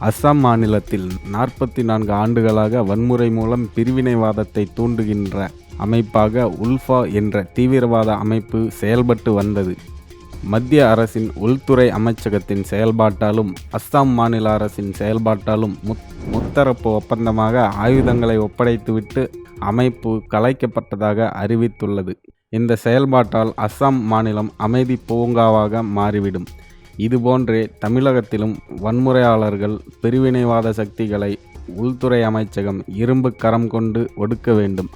அஸ்ஸாம் மாநிலத்தில் நாற்பத்தி நான்கு ஆண்டுகளாக வன்முறை மூலம் பிரிவினைவாதத்தை தூண்டுகின்ற அமைப்பாக உல்ஃபா என்ற தீவிரவாத அமைப்பு செயல்பட்டு வந்தது. மத்திய அரசின் உள்துறை அமைச்சகத்தின் செயல்பாட்டாலும் அஸ்ஸாம் மாநில அரசின் செயல்பாட்டாலும் முத் முத்தரப்பு ஒப்பந்தமாக ஆயுதங்களை ஒப்படைத்துவிட்டு அமைப்பு கலைக்கப்பட்டதாக அறிவித்துள்ளது. இந்த செயல்பாட்டால் அஸ்ஸாம் மாநிலம் அமைதி பூங்காவாக மாறிவிடும். இதுபோன்றே தமிழகத்திலும் வன்முறையாளர்கள் பிரிவினைவாத சக்திகளை உள்துறை அமைச்சகம் இரும்பு கரம் கொண்டு ஒடுக்க வேண்டும்.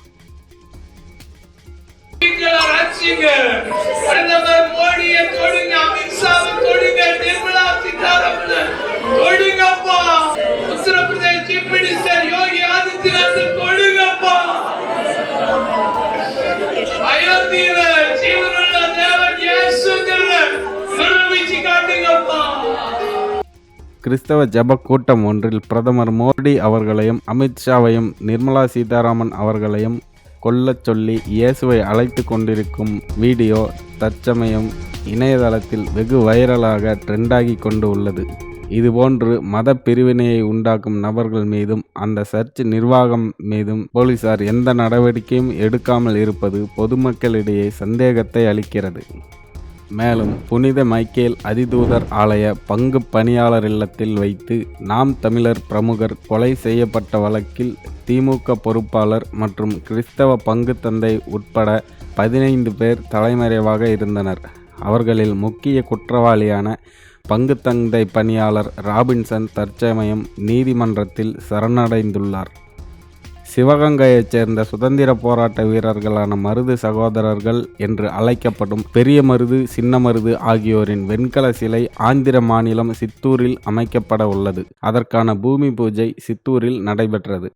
கிறிஸ்தவ ஜப கூட்டம் ஒன்றில் பிரதமர் மோடி அவர்களையும் அமித்ஷாவையும் நிர்மலா சீதாராமன் அவர்களையும் கொல்லச் சொல்லி இயேசுவை அழைத்து கொண்டிருக்கும் வீடியோ தற்சமயம் இணையதளத்தில் வெகு வைரலாக ட்ரெண்டாகி கொண்டு உள்ளது. இதுபோன்று மத பிரிவினையை உண்டாக்கும் நபர்கள் மீதும் அந்த சர்ச் நிர்வாகம் மீதும் போலீசார் எந்த நடவடிக்கையும் எடுக்காமல் இருப்பது பொதுமக்களிடையே சந்தேகத்தை அளிக்கிறது. மேலும் புனித மைக்கேல் அதிதூதர் ஆலய பங்கு பணியாளர் இல்லத்தில் வைத்து நாம் தமிழர் பிரமுகர் கொலை செய்யப்பட்ட வழக்கில் திமுக பொறுப்பாளர் மற்றும் கிறிஸ்தவ பங்கு தந்தை உட்பட பதினைந்து பேர் தலைமறைவாக இருந்தனர். அவர்களில் முக்கிய குற்றவாளியான பங்கு தந்தை பணியாளர் ராபின்சன் தற்சமயம் நீதிமன்றத்தில் சரணடைந்துள்ளார். சிவகங்கையைச் சேர்ந்த சுதந்திர போராட்ட வீரர்களான மருது சகோதரர்கள் என்று அழைக்கப்படும் பெரிய மருது சின்ன மருது ஆகியோரின் வெண்கல சிலை ஆந்திர மாநிலம் சித்தூரில் அமைக்கப்பட உள்ளது. அதற்கான பூமி பூஜை சித்தூரில் நடைபெற்றது.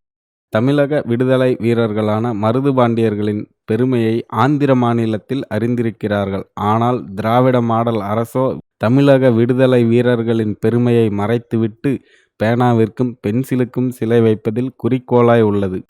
தமிழக விடுதலை வீரர்களான மருது பாண்டியர்களின் பெருமையை ஆந்திர மாநிலத்தில் அறிந்திருக்கிறார்கள். ஆனால் திராவிட மாடல் அரசோ தமிழக விடுதலை வீரர்களின் பெருமையை மறைத்துவிட்டு பேனாவிற்கும் பென்சிலுக்கும் சிலை வைப்பதில் குறிக்கோளாய் உள்ளது.